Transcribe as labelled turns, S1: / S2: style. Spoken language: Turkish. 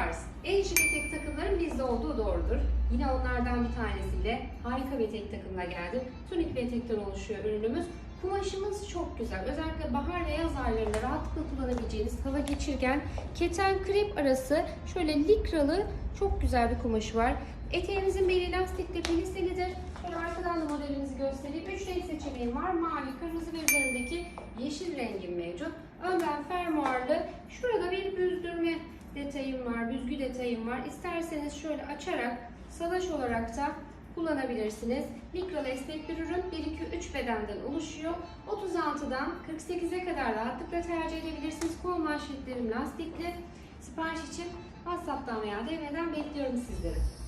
S1: tarz. En şık etek takımların bizde olduğu doğrudur. Yine onlardan bir tanesiyle harika bir etek takımla geldim. Tunik bir etekten oluşuyor ürünümüz. Kumaşımız çok güzel. Özellikle bahar ve yaz aylarında rahatlıkla kullanabileceğiniz hava geçirgen keten krep arası şöyle likralı çok güzel bir kumaşı var. Eteğimizin beli lastikli peliselidir. Şöyle arkadan da modelimizi göstereyim. Üç renk seçeneğim var. Mavi, kırmızı ve üzerindeki yeşil rengim mevcut. Önden fermuarlı. Şurada bir büzdürme detayım var, büzgü detayım var. İsterseniz şöyle açarak salaş olarak da kullanabilirsiniz. Likralı esnek bir ürün 1-2-3 bedenden oluşuyor. 36'dan 48'e kadar rahatlıkla tercih edebilirsiniz. Kol manşetlerim lastikli. Sipariş için WhatsApp'tan veya DM'den bekliyorum sizleri.